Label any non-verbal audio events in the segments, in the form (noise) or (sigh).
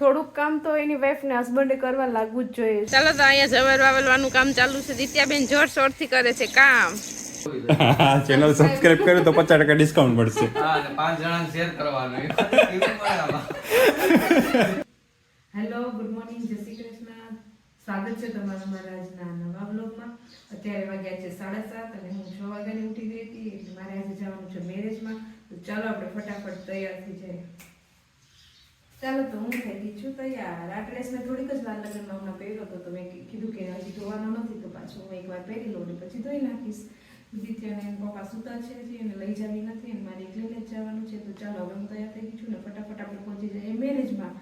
થોડુંક કામ તો એની વાઈફ ને હસબન્ડે કરવા લાગવું જ જોઈએ. ચાલો તો અહીંયા જવર વાવલવાનું કામ ચાલુ છે. દિત્યાબેન જોર શોરથી કરે છે કામ. ચેનલ સબસ્ક્રાઇબ કરો તો પચાસ ટકા ડિસ્કાઉન્ટ મળશે. પાંચ જણા શેર કરવાનું. હેલો ગુડ મોર્નિંગ જય શ્રી કૃષ્ણ. સ્વાગત છે તમારું મારા આજના નવા બ્લોગમાં અત્યારે વાગ્યા છે સાડા સાત અને હું છ વાગ્યાની ઉઠી ગઈ હતી. એટલે મારે આજે જવાનું છે મેરેજમાં તો ચાલો આપણે ફટાફટ તૈયાર થઈ જઈએ. ચાલો તો હું થઈ ગઈ છું તૈયાર. આ ડ્રેસ મેં થોડીક જ વાર લગ્નમાં હમણાં પહેર્યો હતો, તો મેં કીધું કે હજી ધોવાનો નથી, તો પાછું હું એકવાર પહેરી લઉં ને પછી ધોઈ નાખીશ. દિત્યાને પપ્પા સૂતા છે એને લઈ જવી નથી અને મારે એકલીને જ જવાનું છે તો ચાલો હવે હું તૈયાર થઈ ગઈ છું ને ફટાફટ આપણે પહોંચી જઈએ મેરેજમાં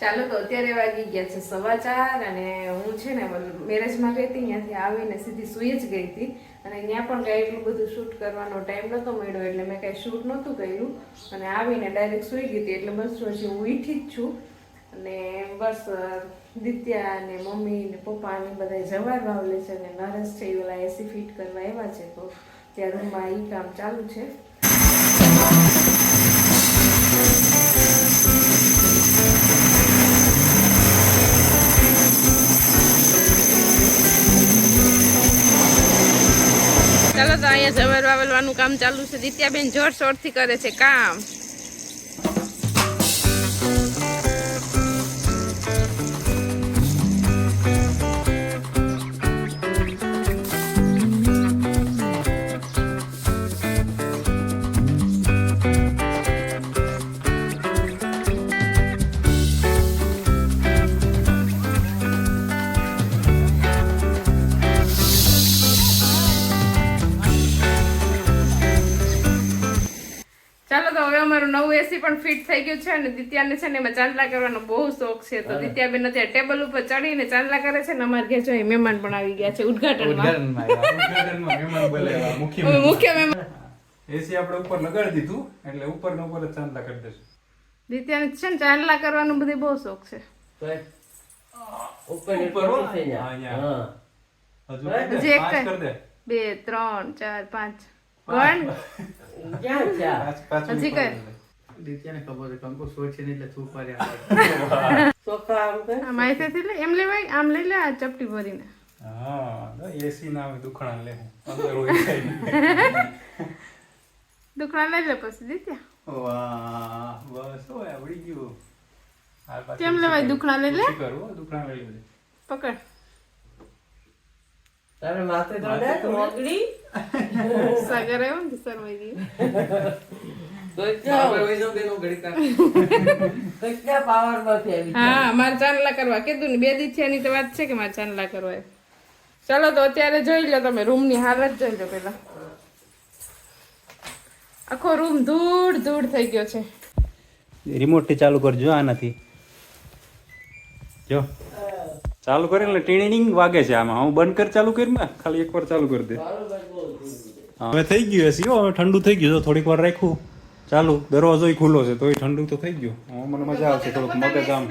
ચાલો તો અત્યારે વાગી ગયા છે સવા ચાર અને હું છે ને મેરેજમાં ગઈ હતી, ત્યાંથી આવીને સીધી સૂઈ જ ગઈ હતી અને ત્યાં પણ કાંઈ એટલું બધું શૂટ કરવાનો ટાઈમ નહોતો મળ્યો, એટલે મેં કાંઈ શૂટ નહોતું કર્યું. અને આવીને ડાયરેક્ટ સૂઈ ગઈ હતી, એટલે બસ હજી હું ઈઠી જ છું. અને બસ દિત્યા અને મમ્મી ને પપ્પા ને બધા જવાર વાવલે છે અને નરસ છે, એ ઓલા એસી ફિટ કરવા આવ્યા છે, તો ત્યાં રૂમમાં એ કામ ચાલુ છે. ચાલો તો અહીંયા જવાર વાવલવાનું કામ ચાલુ છે. દિત્યાબેન જોરથી કરે છે કામ. તો નવું એસી પણ ફિટ થઈ ગયું છે અને દિત્યાને છે ને એમાં ચાંદલા કરવાનો બહુ શોખ છે. તો દિત્યાબેન અત્યારે ટેબલ ઉપર ચડીને ચાંદલા કરે છે ને અમારે ઘેર જોઈએ મહેમાન પણ આવી ગયા છે ઉદઘાટનમાં. મુખ્ય મહેમાન. એસી આપણે ઉપર લગાડી દીધું એટલે ઉપર ને ઉપર ચાંદલા કરી દેશું. દિત્યાને છે ને ચાંદલા કરવાનો બધી બહુ શોખ છે. ઉપર ઉપર થઈ જાય. હા. હજુ કરી દે, હજી એક. બે ત્રણ ચાર પાંચ. આ? પાંચ- પાંચ દિત્યાને ખબર છે કંકુ સોય છે ને એટલે થૂક મારી આવે. ચોખા આમ કર. આ માહિતીથી લે એમ લેવાય આમ લઈ લે આ ચપટી ભરીને. હા એસી ના આવે દુખણા લે અંદર હોય (laughs) જાય. દુખણા લઈ લે પછી દિત્યા વાહ બસ હોય આવડી ગયું કેમ લેવાય. દુખણા લઈ લે શીખવાડ્યું દુખણા લઈ લે પકડ તારે માથે તો મોગડી સગર. સાગર ને સરવાઈ ગયું (laughs) (laughs) હા મારે ચાંદલા કરવા. કીધું ને બે દીથિયાની તો વાત છે કે મારે ચાંદલા કરવા એમ. તો અત્યારે જોઈ લો તમે રૂમની હાલત જોઈ લો પેલા આખો રૂમ ધૂળ ધૂળ થઈ ગયો છે. રિમોટથી ચાલુ કરજો આનાથી જો. ચાલુ કરે એટલે ટીણીંગ વાગે છે આમાં. હું બંધ કર ચાલુ કરી ને ખાલી એકવાર ચાલુ કરી દે. હવે થઈ ગયું હશે હવે ઠંડુ થઈ ગયું થોડીક વાર રાખ્યું. ચાલુ દરવાજો ખુલ્લો છે તોય ઠંડુ તો થઈ ગયું. હવે મને મજા આવશે થોડુંક મગજ આમ.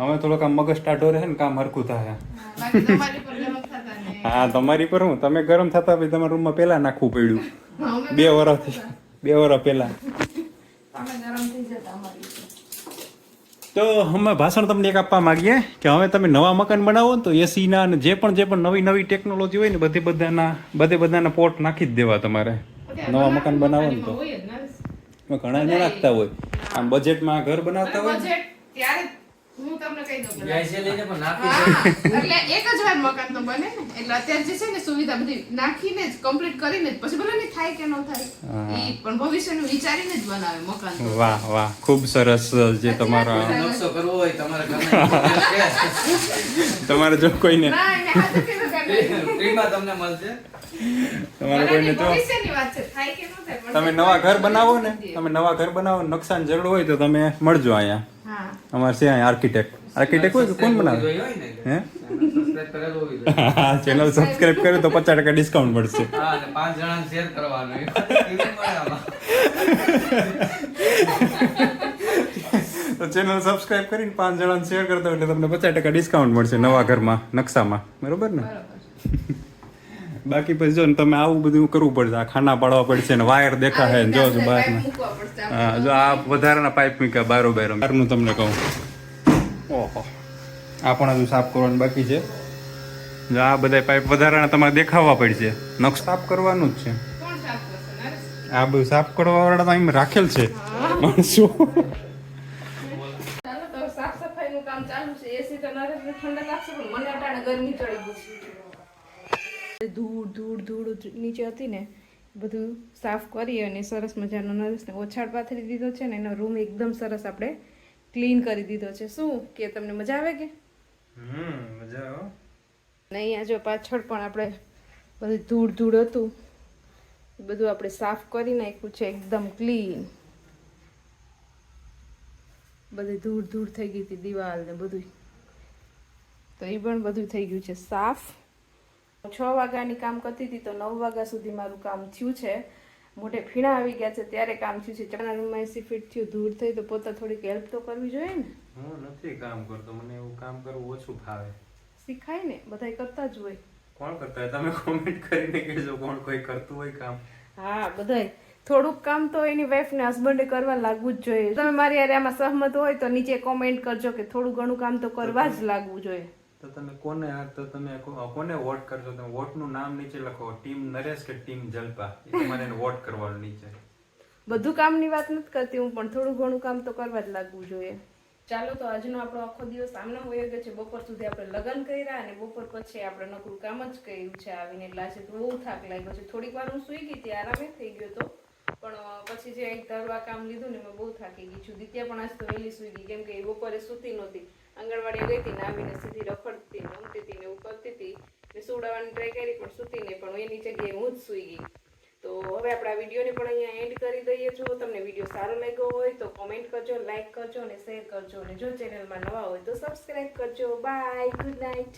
હવે થોડોક આમ મગજ ટાઢો રહે ને કામ હરખું થાય. હા તમારી પર હું તમે ગરમ થતા પછી તમારા રૂમમાં પેલા નાખવું પડ્યું. બે વર્ષથી બે વર્ષ પહેલા તો અમે ભાષણ તમને એક આપવા માંગીએ કે હવે તમે નવા મકાન બનાવો ને તો એસીના અને જે પણ જે પણ નવી નવી ટેકનોલોજી હોય ને બધે બધાના બધે બધાના પોટ નાખી જ દેવા તમારે. નવા મકાન બનાવો ને તો. એમાં ઘણા ન રાખતા હોય. આમ બજેટમાં ઘર બનાવતા હોય ને, ત્યારે હું તમને કહી દઉં જાય છે લઈને પણ નાખી હા, એટલે એક જ વાર મકાન તો બને ને. એટલે અત્યારે જે છે ને સુવિધા બધી નાખીને જ કમ્પ્લીટ કરીને જ પછી ભલે ને થાય કે ન થાય ઈ પણ ભવિષ્યનું વિચારીને જ બનાવે મકાન તો. વાહ વાહ. ખૂબ સરસ જે તમારા દે. નકશો કરવો હોય તમારા (laughs) (laughs) જો કોઈને ના, એને તમને મળશે. તમારે કોઈને જો ભવિષ્યની વાત છે. થાય કે ન થાય પણ તમે નવા ઘર બનાવો ને તમે નવા ઘર બનાવો ને નકશાની જરૂર હોય તો તમે મળજો અહીંયા. હા. અમારે છે અહીંયા આર્કિટેક્ટ આર્કિટેક્ટ હોય તો કોણ બનાવે? હે? સબસ્ક્રાઇબ કરેલું હોવી ચેનલ સબસ્ક્રાઇબ કરે તો પચાસ ટકા ડિસ્કાઉન્ટ મળશે. પાંચ જણા શેર કરવાનું. (laughs) તો ચેનલ સબસ્ક્રાઇબ કરીને પાંચ જણાને શેર કરતો એટલે તમને પચાસ ટકા ડિસ્કાઉન્ટ મળશે નવા ઘરમાં નકશામાં. બરોબર ને? બાકી પછી જો ને તમે આવું બધું કરવું પડશે. આ ખાના પાડવા પડશે ને વાયર દેખાશે ને જો બહાર. હા જો આ વધારાના પાઇપ મૂક્યા બારો બારો બહારનું તમને કહું. ઓહો. આ પણ હજુ સાફ કરવાનું બાકી છે. જો આ બધા પાઇપ વધારાના તમારે દેખાવા પડશે. નખ સાફ કરવાનું જ છે? આ બધું સાફ કરવા વાળા તો રાખેલ છે. માણસો ચાલો તો સાફ સફાઈનું કામ ચાલુ છે એસી તો નરેશને ઠંડા લાગશે પણ મને અટાણે ગરમી ચડી ગઈ છે. ધૂળ ધૂળ ધૂળ નીચે હતી ને બધું સાફ કરી અને સરસ મજાનો નરેશને ઓછાડ પાથરી દીધો છે ને એનો રૂમ એકદમ સરસ આપણે ક્લીન કરી દીધો છે. શું કે તમને મજા આવે કે? હમ મજા આવે. અહીંયા જો પાછળ પણ આપણે બધું ધૂળ ધૂળ હતું. બધું આપણે સાફ કરી નાખ્યું છે એકદમ ક્લીન. બધી ધૂળ ધૂળ થઈ ગઈ હતી દિવાલ ને બધું તો એ પણ બધું થઈ ગયું છે સાફ. છ વાગ્યાની કામ કરતી હતી તો નવ વાગ્યા સુધી મારું કામ થયું છે. મોઢે ફીણા આવી ગયા છે ત્યારે કામ થયું છે. ચણા રૂમમાં એસી ફીટ થયું ધૂળ થઈ તો પોતા થોડીક હેલ્પ તો કરવી જોઈએ ને. હું નથી કામ કરતો મને એવું કામ કરવું ઓછું ફાવે. શીખાય ને બધાય કરતા જ હોય. કોણ કરતા હોય? તમે કોમેન્ટ કરીને કહેજો કોણ કોઈ કરતું હોય કામ. હા બધાય. થોડુંક કામ તો એની વાઈફને હસબન્ડે કરવા લાગવું જ જોઈએ. તમે મારી હારે આમાં સહમત હોય તો નીચે કોમેન્ટ કરજો કે થોડું ઘણું કામ તો કરવા જ લાગવું જોઈએ. તો તમે કોને તો તમે કોને વોટ કરજો? તમે વોટનું નામ નીચે લખો. ટીમ નરેશ કે ટીમ જલપા? તમારે એને વોટ કરવાનું નીચે. બધું કામની વાત નથી કરતી હું પણ થોડું ઘણું કામ તો કરવા જ લાગવું જોઈએ. ચાલો તો આજનો આપણો આખો દિવસ આમનો હોય ગયો છે. બપોર સુધી આપણે લગ્ન કર્યા અને બપોર પછી આપણે નકરું કામ જ કર્યું છે આવીને. એટલે આજે તો બહુ થાક લાગ્યો છે. થોડીક વાર હું સુઈ ગઈ હતી આરામે થઈ ગયો તો. પણ પછી જે એક ધરવા કામ લીધું ને મેં બહુ થાકી ગઈ છું. દિત્યા પણ આજ તો વહેલી સુઈ ગઈ, કેમ કે એ બપોરે સૂતી નહોતી. આંગણવાડી ગઈ હતી ને આવીને સીધી રખડતી ને હતી ને એવું કરતી હતી. ને સુવડાવવાની ટ્રાય કરી, પણ સૂતી નહીં, પણ એની જગ્યાએ હું જ સુઈ ગઈ. તો હવે આપણા વિડીયોને પણ અહીંયા એન્ડ કરી દઈએ. જો તમને વીડિયો સારો લાગ્યો હોય તો કોમેન્ટ કરજો લાઇક કરજો અને શેર કરજો. અને જો ચેનલમાં નવા હોય તો સબસ્ક્રાઈબ કરજો. Bye good night